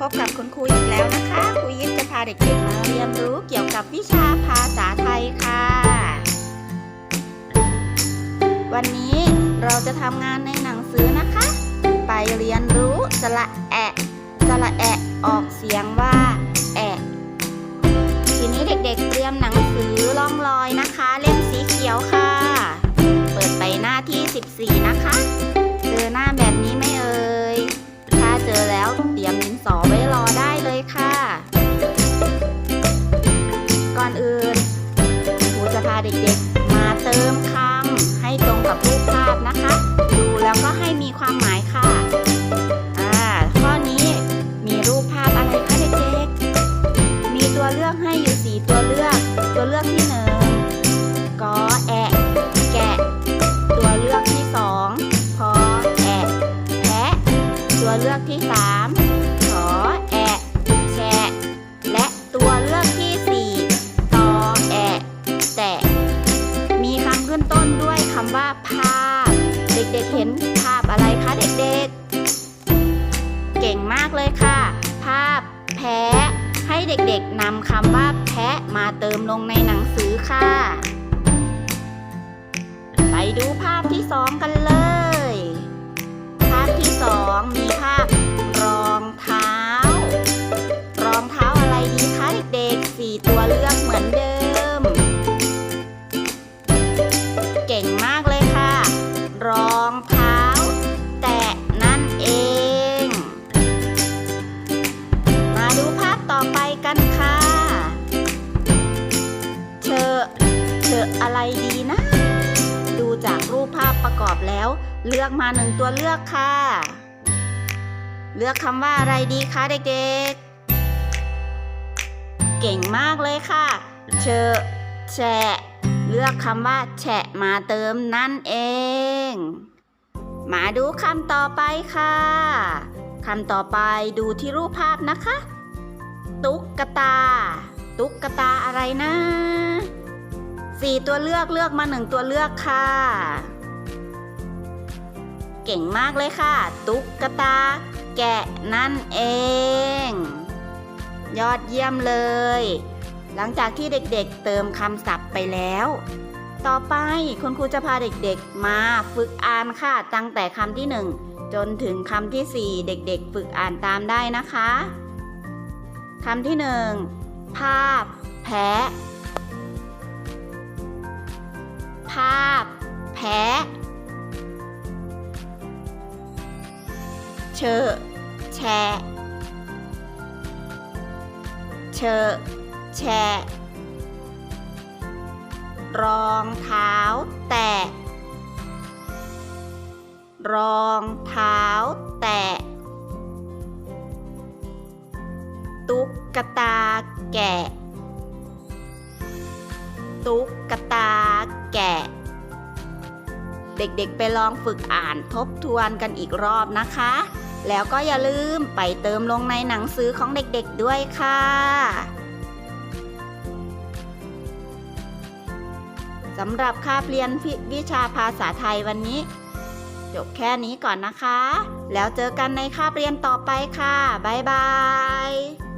พบกับคุณครูอีกแล้วนะคะครูยิปจะพาเด็กๆมาเรียนรู้เกี่ยวกับวิชาภาษาไทยค่ะ วันนี้เราจะทำงานในหนังสือนะคะ ไปเรียนรู้สระแอะสระแอะออกเสียงว่าแอะทีนี้เด็กๆเตรียมหนังสือล่องลอยนะคะ เล่มสีเขียวค่ะ เปิดไปหน้าที่ 14 รูปภาพนะคะ ดูแล้วก็ให้มีความหมายค่ะอ่าข้อนี้มีรูปภาพอะไรคะเด็กๆมีตัวเลือกให้อยู่สี่ตัวเลือก คำว่าภาพ เด็กๆเห็นภาพอะไรคะเด็กๆ เก่งมากเลยค่ะ ภาพแพะให้เด็กๆนำคำว่าแพะมาเติมลงในหนังสือค่ะ ไปดูภาพที่สองกันเลย เชอะอะไรดีนะ ดูจากรูปภาพประกอบแล้ว เลือกมาหนึ่งตัวเลือกค่ะ เลือกคำว่าอะไรดีคะเด็กๆ เก่งมากเลยค่ะ เชอะแฉะเลือกคำว่า แฉะมาเติมนั่นเอง มาดูคำต่อไปค่ะคำต่อไปดูที่รูปภาพนะคะ ตุ๊กตา ตุ๊กตาอะไรนะ สี่ตัวเลือกเลือกมาหนึ่งตัวเลือกค่ะ เก่งมากเลยค่ะ ตุ๊กตา แกะนั่นเอง ยอดเยี่ยมเลย หลังจากที่เด็กๆเติมคำศัพท์ไปแล้ว ต่อไปคุณครูจะพาเด็กๆมาฝึกอ่านค่ะ ตั้งแต่คำที่หนึ่งจนถึงคำที่สี่เด็กๆ ฝึกอ่านตามได้นะคะคำที่หนึ่งภาพ แพะ เชอะแชเชอะแชรองเท้าแตะ รองเท้าแตะ ตุ๊กตาแกะ ตุ๊กตาแกะ เด็กๆไปลองฝึกอ่านทบทวนกันอีกรอบนะคะ แล้วก็อย่าลืมไปเติมลงในหนังสือของเด็กๆด้วยค่ะสำหรับคาบเรียนวิชาภาษาไทยวันนี้ จบแค่นี้ก่อนนะคะ แล้วเจอกันในคาบเรียนต่อไปค่ะ บ๊ายบาย